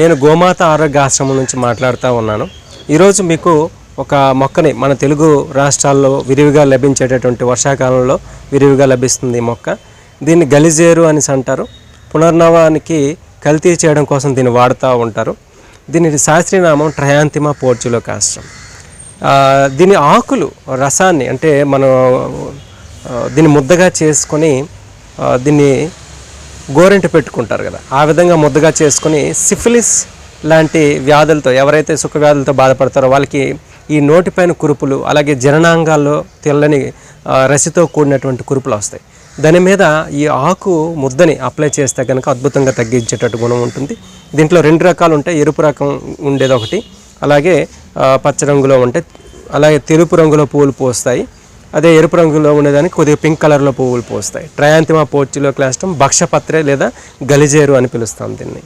నేను గోమాత ఆరోగ్య ఆశ్రమం నుంచి మాట్లాడుతూ ఉన్నాను. ఈరోజు మీకు ఒక మొక్కని మన తెలుగు రాష్ట్రాల్లో విరివిగా లభించేటటువంటి వర్షాకాలంలో విరివిగా లభిస్తుంది ఈ మొక్క. దీన్ని గలిజేరు అని అంటారు. పునర్నవానికి కల్తీ చేయడం కోసం దీన్ని వాడుతూ ఉంటారు. దీని శాస్త్రీయనామం ట్రయాంతిమా పోర్చులో కాస్ట్రం దీని ఆకులు రసాన్ని అంటే మనం దీన్ని ముద్దగా చేసుకొని దీన్ని గోరింట పెట్టుకుంటారు కదా. ఆ విధంగా ముద్దగా చేసుకొని సిఫిలిస్ లాంటి వ్యాధులతో ఎవరైతే సుఖ వ్యాధులతో బాధపడతారో వాళ్ళకి ఈ నోటిపైన కురుపులు అలాగే జననాంగాల్లో తెల్లని రసితో కూడినటువంటి కురుపులు వస్తాయి. దాని మీద ఈ ఆకు ముద్దని అప్లై చేస్తే కనుక అద్భుతంగా తగ్గించేటట్టు గుణం ఉంటుంది. దీంట్లో రెండు రకాలు ఉంటాయి. ఎరుపు రకం ఉండేది ఒకటి అలాగే పచ్చ రంగులో ఉంటే అలాగే తెలుపు రంగులో పూలు పోస్తాయి. అదే ఎరుపు రంగులో ఉండేదానికి కొద్దిగా పింక్ కలర్లో పువ్వులు పోస్తాయి. ట్రయాంతిమా పోర్చులో క్లాస్టమ్ భక్షపత్రే లేదా గలిజేరు అని పిలుస్తాం దీన్ని.